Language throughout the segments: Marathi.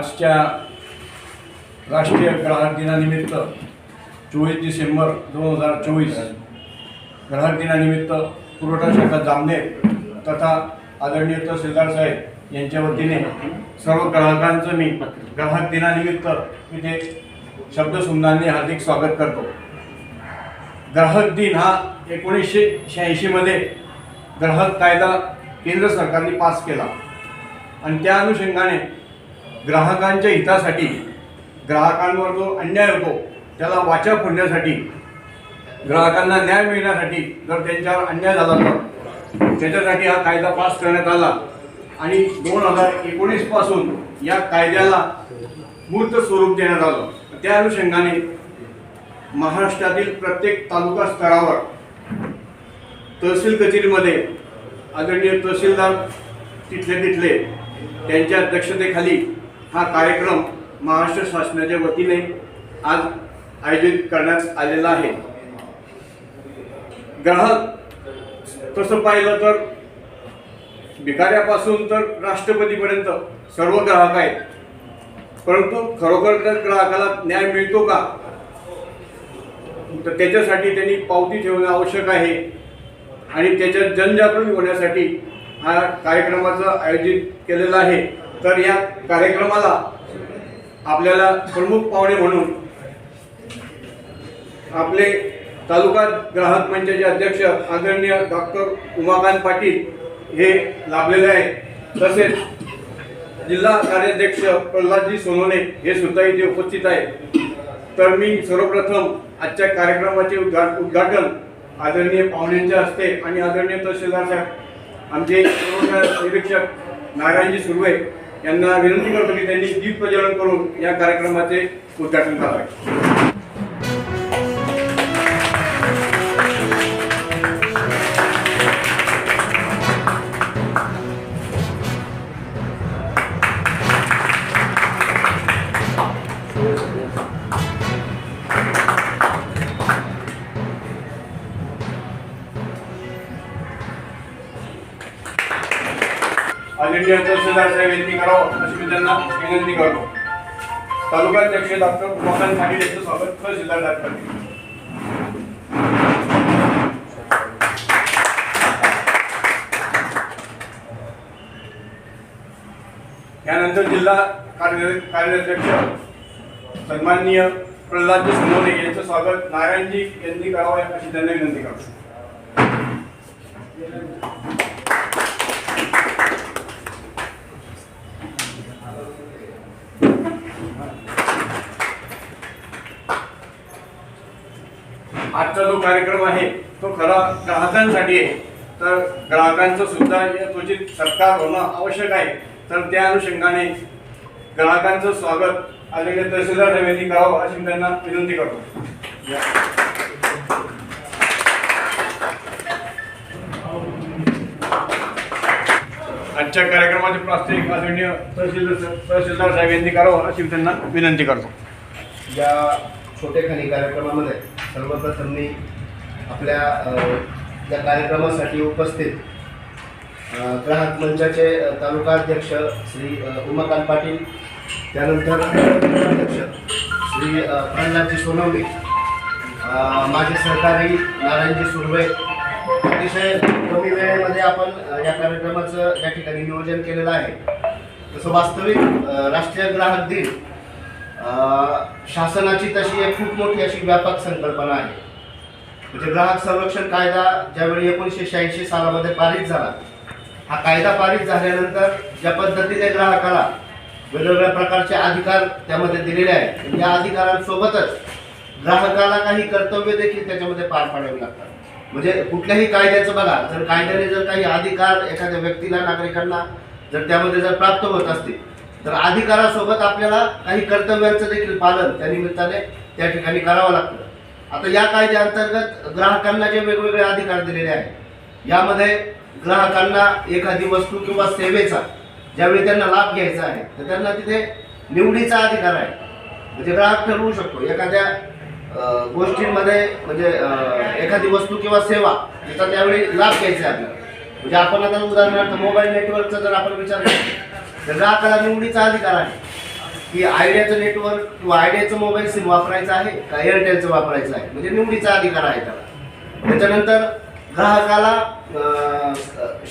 आजच्या राष्ट्रीय ग्राहक दिनानिमित्त चोवीस डिसेंबर दोन हजार चोवीस ग्राहक दिनानिमित्त पुरवठा शाखा जामनेर तथा आदरणीय तहसीलदार साहेब यांच्या वतीने सर्व ग्राहकांचं मी ग्राहक दिनानिमित्त इथे शब्दसुंदांनी हार्दिक स्वागत करतो. ग्राहक दिन हा एकोणीसशे शहाऐंशीमध्ये ग्राहक कायदा केंद्र सरकारने पास केला. आणि त्या अनुषंगाने ग्राहकांच्या हितासाठी ग्राहकांवर जो अन्याय होतो त्याला वाचा फोडण्यासाठी ग्राहकांना न्याय मिळण्यासाठी जर त्यांच्यावर अन्याय झाला तर त्याच्यासाठी हा कायदा पास करण्यात आला. आणि दोन हजार एकोणीसपासून या कायद्याला मूर्त स्वरूप देण्यात आलं. त्या अनुषंगाने महाराष्ट्रातील प्रत्येक तालुका स्तरावर तहसील कचेरीमध्ये आदरणीय तहसीलदार तिथले तिथले त्यांच्या अध्यक्षतेखाली हा कार्यक्रम महाराष्ट्र शासनाच्या वतीने आज आयोजित करण्यात आलेला आहे. ग्राहक तसं पाहिलं तर भिकाऱ्यापासून तर राष्ट्रपतीपर्यंत सर्व ग्राहक आहेत. परंतु खरोखर तर ग्राहकाला न्याय मिळतो का? तर त्याच्यासाठी त्यांनी पावती ठेवणं आवश्यक आहे. आणि त्याच्यात जनजागृती होण्यासाठी हा कार्यक्रमाचं आयोजित केलेलं आहे. तर या कार्यक्रमाला आपल्याला प्रमुख पाहुणे म्हणून आपले तालुका ग्राहक मंचाचे अध्यक्ष आदरणीय डॉक्टर उमाकांत पाटील हे लाभलेले आहेत. तसेच जिल्हा कार्याध्यक्ष प्रल्हादजी सोनवणे हे सुद्धा इथे उपस्थित आहेत. तर मी सर्वप्रथम आजच्या कार्यक्रमाचे उद्घा उद्घाटन आदरणीय पाहुण्यांच्या हस्ते आणि आदरणीय तहसीलदार साहेब आमचे निरीक्षक नारायणजी सुर्वे यांना विनंती करतो की त्यांनी दीप प्रज्वलन करून या कार्यक्रमाचे उद्घाटन करावे. आदरणीय तहसीलदार यांनी करावं अशी मी त्यांना विनंती करतो. तालुका अध्यक्ष डॉक्टर उमाकांत पाटील यांचं स्वागत तहसीलदार डॉक्टर यानंतर जिल्हा कार्य कार्याध्यक्ष सन्माननीय प्रल्हादजी सोनवणे यांचं स्वागत. नारायणजी यांनी करावं अशी त्यांना विनंती करतो. आजचा जो कार्यक्रम आहे तो खरा ग्राहकांसाठी आहे. तर ग्राहकांचं सुद्धा त्वचित सत्कार होणं आवश्यक आहे. तर त्या अनुषंगाने ग्राहकांचं स्वागत आलेले तहसीलदार यांनी करावं अशी त्यांना विनंती करतो. आजच्या कार्यक्रमाचे प्रास्ताविक आदरणीय तहसीलदार तहसीलदार साहेब यांनी करावं अशी त्यांना विनंती करतो. या छोटेखानी कार्यक्रमामध्ये सर्वप्रथम मी आपल्या या कार्यक्रमासाठी उपस्थित ग्राहक मंचाचे तालुका अध्यक्ष श्री उमाकांत पाटील त्यानंतर अध्यक्ष श्री प्रल्हादजी सोनवणे माझे सहकारी नारायणजी सुर्वे. अतिशय कमी वेळेमध्ये आपण या कार्यक्रमाचं या ठिकाणी नियोजन केलेलं आहे. तसं वास्तविक राष्ट्रीय ग्राहक दिन शासनाची तशी एक खूप मोठी अशी व्यापक संकल्पना आहे. म्हणजे ग्राहक संरक्षण कायदा ज्यावेळी एकोणीसशे शहाऐंशी सालामध्ये पारित झाला हा कायदा पारित झाल्यानंतर ज्या पद्धतीने ग्राहकाला वेगवेगळ्या प्रकारचे अधिकार त्यामध्ये दिलेले आहेत या अधिकारांसोबतच ग्राहकाला काही कर्तव्य देखील त्याच्यामध्ये पार पाडावी लागतात. म्हणजे कुठल्याही कायद्याचं बघा जर कायद्याने जर काही अधिकार एखाद्या व्यक्तीला नागरिकांना जर त्यामध्ये जर प्राप्त होत असतील तर अधिकारासोबत आपल्याला काही कर्तव्यांचं देखील पालन त्या निमित्ताने त्या ठिकाणी करावं लागतं. आता या कायद्याअंतर्गत ग्राहकांना जे वेगवेगळे अधिकार दिलेले आहेत यामध्ये ग्राहकांना एखादी वस्तू किंवा सेवेचा ज्यावेळी त्यांना लाभ घ्यायचा आहे तर त्यांना तिथे निवडीचा अधिकार आहे. म्हणजे ग्राहक ठरवू शकतो. एखाद्या गोष्टींमध्ये म्हणजे एखादी वस्तू किंवा सेवा त्याचा त्यावेळी लाभ घ्यायचा आहे आपल्याला. म्हणजे आपण आता उदाहरणार्थ मोबाईल नेटवर्कचा जर आपण विचार केला तर ग्राहकाला निवडीचा अधिकार आहे. की आयडियाचं नेटवर्क किंवा आयडियाचं मोबाईल सिम वापरायचं आहे का एअरटेलचं वापरायचं आहे? म्हणजे निवडीचा अधिकार आहे त्याला. त्याच्यानंतर ग्राहकाला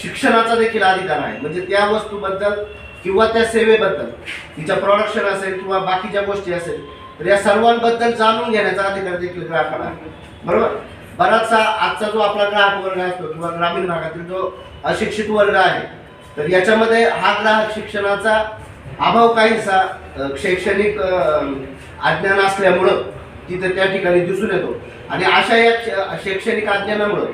शिक्षणाचा देखील अधिकार आहे. म्हणजे त्या वस्तूबद्दल किंवा त्या सेवेबद्दल तिच्या प्रोडक्शन असेल किंवा बाकीच्या गोष्टी असेल तर या सर्वांबद्दल जाणून घेण्याचा अधिकार देखील ग्राहकाला आहे. बरोबर? बराचसा आजचा जो आपला ग्राहक वर्ग असतो किंवा ग्रामीण भागातील जो अशिक्षित वर्ग आहे तर याच्यामध्ये हा ग्राहक शिक्षणाचा अभाव काहीसा शैक्षणिक अज्ञान असल्यामुळं तिथं त्या ठिकाणी दिसून येतो. आणि अशा या शैक्षणिक अज्ञानामुळं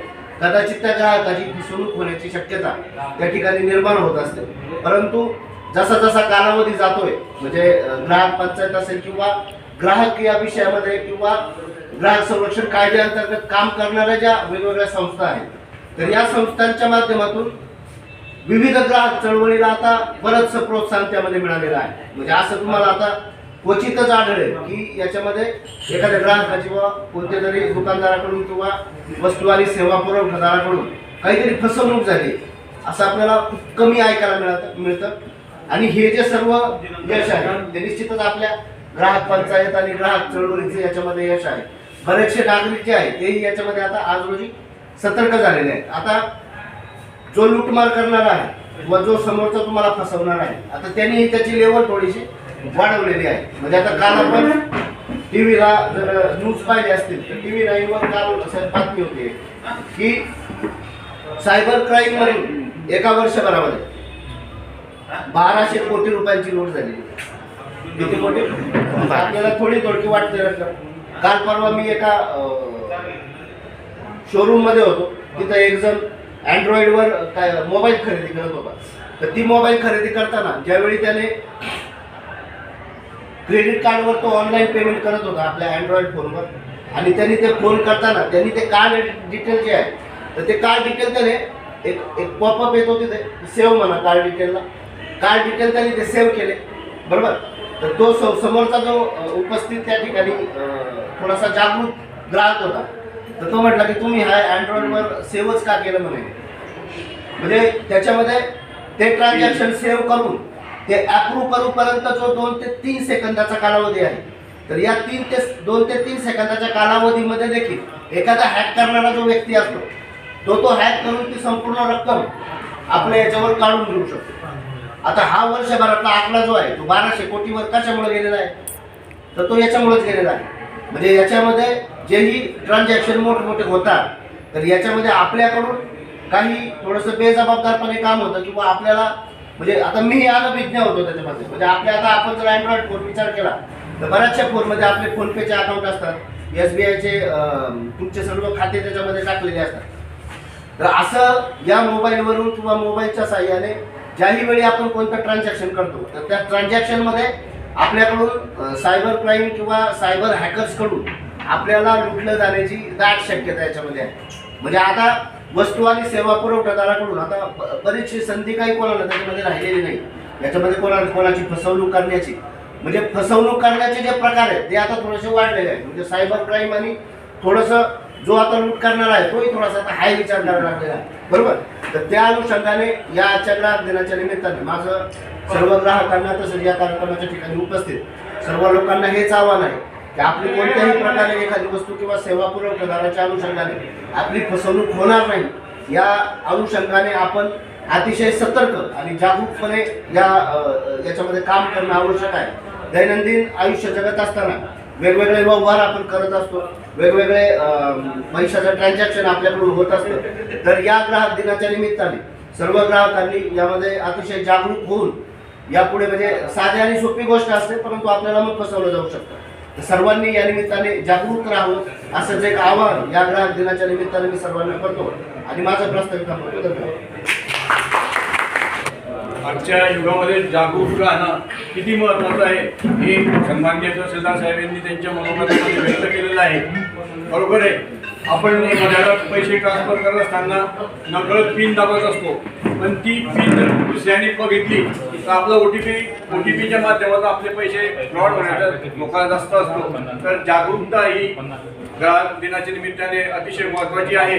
कदाचित त्या ग्राहकाची फसवणूक होण्याची शक्यता त्या ठिकाणी निर्माण होत असते. परंतु जसा जसा कालावधी जातोय म्हणजे ग्राहक पंचायत असेल किंवा ग्राहक या विषयामध्ये किंवा ग्राहक संरक्षण कायद्याअंतर्गत काम करणाऱ्या ज्या वेगवेगळ्या संस्था आहेत तर या संस्थांच्या माध्यमातून विविध ग्राहक चळवळीला आता बरंचसं प्रोत्साहन त्यामध्ये मिळालेलं आहे. म्हणजे असं तुम्हाला आता क्वचितच आढळेल की याच्यामध्ये एखाद्या ग्राहकाची व कोणत्या तरी दुकानदाराकडून किंवा वस्तू आणि सेवा पुरवठादाराकडून काहीतरी फसवणूक झाली असं आपल्याला कमी ऐकायला मिळत मिळतं. आणि हे जे सर्व यश आहे ते निश्चितच आपल्या ग्राहक पंचायत आणि ग्राहक चळवळीचे याच्यामध्ये यश आहे. बरेचसे नागरिक जे आहेत तेही याच्यामध्ये आता आज रोजी सतर्क झालेले आहेत. आता जो लुटमार करणार आहे व जो समोरचा तुम्हाला फसवणार आहे आता त्यांनी त्याची लेवल थोडीशी वाढवलेली आहे. म्हणजे आता काल आपण टीव्हीला जर न्यूज पाहिजे असतील तर टीव्ही नाईनवर काल बातमी होती की सायबर क्राईम मधून एका वर्षभरामध्ये बाराशे कोटी रुपयांची नोट झाली. किती कोटी? आपल्याला थोडी थोडकी वाटते काल परवा मी एका शोरूममध्ये होतो. तिथं एक जण अँड्रॉइडवर काय मोबाईल खरेदी करत होता. तर ती मोबाईल खरेदी करताना ज्यावेळी त्याने क्रेडिट कार्डवर तो ऑनलाईन पेमेंट करत होता आपल्या अँड्रॉइड फोनवर आणि त्यांनी ते फोन करताना त्यांनी ते कार्ड डिटेल जे आहे तर ते कार्ड डिटेल त्याने एक एक पॉपअप येतो तिथे सेव्ह म्हणा कार्ड डिटेलला कार्ड डिटेल त्यांनी ते सेव्ह केले. बरोबर? तर तो समोरचा जो उपस्थित त्या ठिकाणी थोडासा जागरूक ग्राहक होता. तर तो म्हटला की तुम्ही हा अँड्रॉइडवर सेव्हच का केलं म्हणे? म्हणजे त्याच्यामध्ये ते ट्रान्झॅक्शन सेव्ह करून ते अप्रूव्ह करूपर्यंत जो दोन ते तीन सेकंदाचा कालावधी आहे तर या तीन ते दोन ते तीन सेकंदाच्या कालावधीमध्ये देखील एखादा हॅक करणारा जो व्यक्ती असतो तो तो हॅक करून ती संपूर्ण रक्कम आपल्या याच्यावर काढून घेऊ शकतो. आता हा वर्षभरातला आकडा जो आहे तो बाराशे कोटीवर कशामुळे गेलेला आहे? तर तो याच्यामुळेच गेलेला आहे. म्हणजे याच्यामध्ये जेही ट्रान्झॅक्शन मोठमोठे होतात तर याच्यामध्ये आपल्याकडून काही थोडंसं बेजबाबदारपणे काम होतं किंवा आपल्याला म्हणजे आता मी अनभिज्ञ होतो त्याच्यामध्ये. म्हणजे आपल्या आता आपण जर अँड्रॉइड फोन विचार केला तर बऱ्याचशा फोनमध्ये आपले फोनपेचे अकाउंट असतात एस बी आयचे तुमचे सर्व खाते त्याच्यामध्ये टाकलेले असतात. तर असं या मोबाईलवरून किंवा मोबाईलच्या साह्याने ज्याही वेळी आपण कोणतं ट्रान्झॅक्शन करतो तर त्या ट्रान्झॅक्शनमध्ये आपल्याकडून सायबर क्राईम किंवा सायबर हॅकर्सकडून आपल्याला लुटलं जाण्याची दाट शक्यता याच्यामध्ये आहे. म्हणजे आता वस्तू आणि सेवा पुरवठादाराकडून आता ब- बरीचशी संधी काही कोणाला त्याच्यामध्ये राहिलेली नाही. याच्यामध्ये कोणाला कोणाची फसवणूक करण्याची. म्हणजे फसवणूक करण्याचे जे प्रकार आहेत ते आता थोडेसे वाढलेले आहेत. म्हणजे सायबर क्राईम आणि थोडंसं जो आता लूट करणार आहे तोही थोडासा आता हाय विचार करायला लागलेला आहे. बरोबर? तर त्या अनुषंगाने या आजच्या ग्राहक दिनाच्या निमित्ताने माझं सर्व ग्राहकांना तसंच या कार्यक्रमाच्या ठिकाणी उपस्थित सर्व लोकांना हेच आव्हान आहे की आपली कोणत्याही प्रकारे एखादी वस्तू किंवा सेवा पुरवठादाराच्या अनुषंगाने आपली फसवणूक होणार नाही या अनुषंगाने आपण अतिशय सतर्क आणि जागरूकपणे या याच्यामध्ये काम करणं आवश्यक आहे. दैनंदिन आयुष्य जगत असताना वेगवेगळे व्यवहार आपण करत असतो. वेगवेगळे पैशाचं ट्रान्झॅक्शन आपल्याकडून होत असतं तर या ग्राहक दिनाच्या निमित्ताने सर्व ग्राहकांनी यामध्ये अतिशय जागरूक होऊन यापुढे म्हणजे साधी आणि सोपी गोष्ट असते परंतु आपल्याला मग फसवलं जाऊ शकतं. तर सर्वांनी या निमित्ताने जागरूक राहावं असंच एक आव्हान या ग्राहक दिनाच्या निमित्ताने मी सर्वांना करतो. आणि माझं प्रस्तावित धन्यवाद आजच्या युगामध्ये जागरूक राहणं किती महत्त्वाचं आहे हे सन्मान्य सरदार साहेबांनी त्यांच्या मनोगतामध्ये व्यक्त केलेलं आहे. बरोबर आहे. आपण एखाद्याला पैसे ट्रान्सफर करत असताना नकळत पिन दाबत असतो. पण ती पिन जर दुसऱ्याने बघितली तर आपला O T P O T पीच्या माध्यमातून आपले पैसे फ्रॉड होण्याचा धोका जास्त असतो. तर जागरूकता ही ग्राहक दिनाच्या निमित्ताने अतिशय महत्वाची आहे.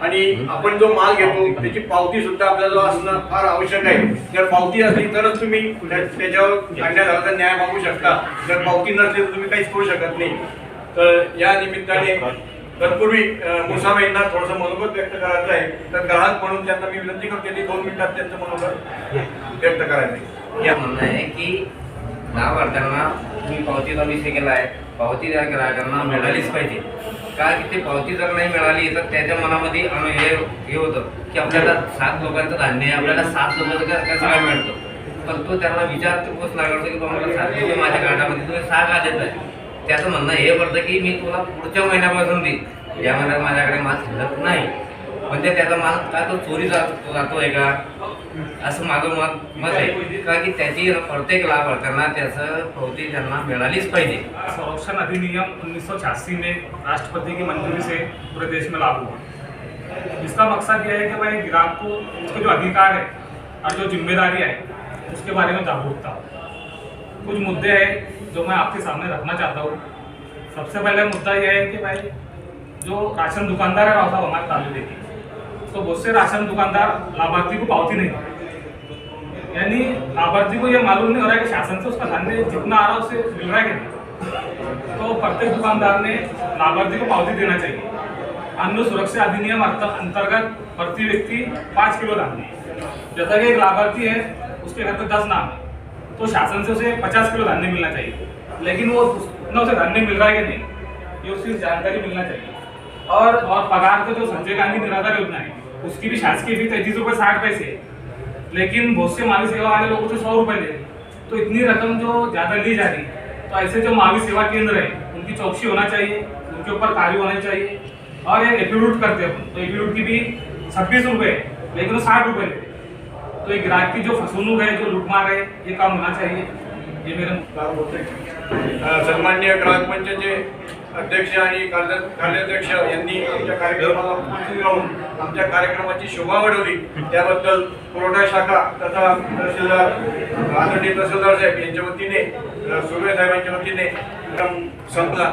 आणि आपण जो माल घेतो त्याची पावती सुद्धा आपल्याला असणं फार आवश्यक आहे. जर पावती असली तरच तुम्ही त्याच्यावर अन्याय झाला तर न्याय मागू शकता. जर पावती नसली तर तुम्ही काहीच करू शकत नाही. तर या निमित्ताने तत्पूर्वी मुसाबाईंना थोडंसं मनोगत व्यक्त करायचं आहे. तर ग्राहक म्हणून त्यांना मी विनंती करते की दोन मिनिटात त्यांचं मनोगत व्यक्त करायचं आहे. या म्हणणं आहे की लाभार्थ्यांना तुम्ही पावतीचा विषय केला आहे पावती त्या ग्राहकांना मिळालीच पाहिजे. का की ते पावती जर नाही मिळाली तर त्याच्या मनामध्ये अनु हे हे होतं की आपल्याला सात लोकांचं धान्य आहे आपल्याला सात लोकांचं कसं काय मिळतं? पण तो त्यांना विचारपूस लागतो की बाबा मला सात लोक माझ्या कार्डामध्ये तुम्ही सहा का देत आहे त्याचं म्हणणं हे पडतं की मी तुला पुढच्या महिन्यापासून देईन. या महिन्यात माझ्याकडे माल शिल्लक नाही. म्हणजे त्याचा माल का तो चोरी जातो जातोय का? असं माझं मत मत आहे. का की त्याची प्रत्येक लाभार्थ्यांना त्याचं पावती त्यांना मिळालीच पाहिजे. संरक्षण अधिनियम उन्नीस में राष्ट्रपति की मंजूरी से पूरे देश में लागू हुआ. इसका मकसद यह है कि भाई ग्राहक को उसके जो अधिकार है और जो जिम्मेदारी है उसके बारे में जागरूकता हो। कुछ मुद्दे हैं जो मैं आपके सामने रखना चाहता हूँ। सबसे पहले मुद्दा यह है कि भाई, जो राशन दुकानदार है राव साहब हमारे तालुके की तो बहुत से राशन दुकानदार लाभार्थी को पावती नहीं। यानी लाभार्थी को यह मालूम नहीं हो रहा है कि शासन से उसका धान्य जितना आ रहा है, उसे मिल रहा है कि नहीं। तो प्रत्येक दुकानदार ने लाभार्थी को पावती देना चाहिए। अन्न सुरक्षा अधिनियम अंतर्गत प्रति व्यक्ति पाँच किलो धान्य। जैसा कि एक लाभार्थी है, उसके घर पे दस नाम है। तो शासन से उसे पचास किलो धान्य मिलना चाहिए। लेकिन वो उतना उसे धान्य मिल रहा है कि नहीं, ये उसकी जानकारी मिलना चाहिए। और और पगार का जो संजय गांधी निराधार योजना है। उसकी भी शासकीय फ़ी तैतीस रुपये साठ पैसे लेकिन बहुत से मावी सेवा वाले लोगों से सौ रुपए ले रहे हैं। तो इतनी रकम जो ज़्यादा ली जा रही तो ऐसे जो मावी सेवा केंद्र है, उनकी चौकसी होना चाहिए, उनके ऊपर कार्य होना चाहिए। और एक एफिडेविट करते हैं तो एफिडेविट की भी छब्बीस रुपये लेकिन वो साठ रुपये। तो एक ग्राहक की जो फसवणूक है जो लूटमार है ये काम होना चाहिए। ये मेरा अ, सन्माननीय ग्राहक मंचाचे अध्यक्ष आणि कार्य कार्याध्यक्ष यांनी आमच्या कार्यक्रमाला उपस्थित राहून आमच्या कार्यक्रमाची शोभा वाढवली. त्याबद्दल पुरवठा शाखा तथा तहसीलदार आदरणीय तहसीलदार साहेब यांच्या वतीने सुर्वे साहेबांच्या वतीने संपला.